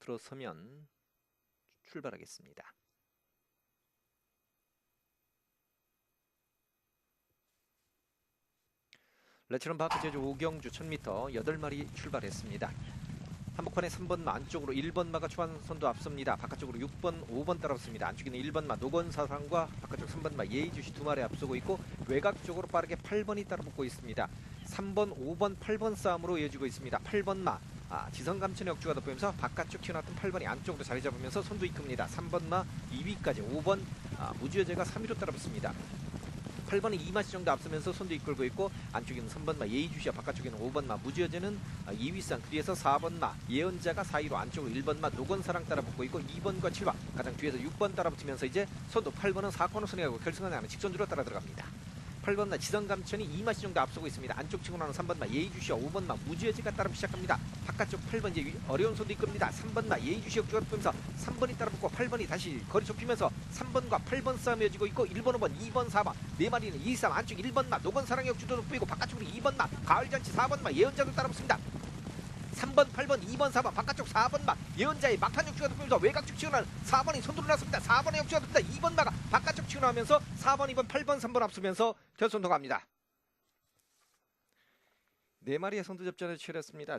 들어서면 출발하겠습니다. 레츠런 파크 제주 오경주 1000m 8마리 출발했습니다. 한복판에 3번 마 안쪽으로 1번 마가 초반 선도 앞섭니다. 바깥쪽으로 6번, 5번 따라붙습니다. 안쪽에는 1번 마 노건사상과 바깥쪽 3번 마 예의주시 두 마리 앞서고 있고 외곽 쪽으로 빠르게 8번이 따라붙고 있습니다. 3번, 5번, 8번 싸움으로 이어지고 있습니다. 8번 마 아, 지성 감천의 역주가 돋보이면서 바깥쪽 튀어나왔던 8번이 안쪽으로 자리 잡으면서 선두 이끕니다. 3번마 2위까지 5번 아, 무주여제가 3위로 따라붙습니다. 8번은 이마시 정도 앞서면서 손도 이끌고 있고 안쪽에는 3번마 예의주시와 바깥쪽에는 5번마 무지여제는 2위상 뒤에서 4번마 예언자가 4위로 안쪽으로 1번마 노건사랑 따라붙고 있고 2번과 7번 가장 뒤에서 6번 따라붙으면서 이제 선두 8번은 4코너 선회하고 결승선에 하는 직선주로 따라 들어갑니다. 8번마 지성감천이 이마시 정도 앞서고 있습니다. 안쪽 치고 나는 3번마 예의주시와 5번마 무지여제가 따르기 시작합니다. 바깥쪽 8번 이제 위- 어려운 손도 이끕니다. 3번마 예의주시 역 주가 돋보면서 3번이 따라붙고 8번이 다시 거리 좁히면서 3번과 8번 싸움이 이어지고 있고 1번, 5번, 2번, 4번 네 마리는 2, 3 안쪽 1번마 노건사랑 역 주도 돋보이고 바깥쪽으로 2번마 가을잔치 4번마 예언자도 따라붙습니다. 3번, 8번, 2번, 4번 바깥쪽 4번마 예언자의 막판 역주가 돋보면서 외곽쪽 치고 나는 4번이 손들어 났습니다. 4번의 역주가 돋다 2번 마가 나오면서 4번, 2번, 8번, 3번 앞서면서 결선 통합니다. 네 마리의 선두 접전을 치렀습니다.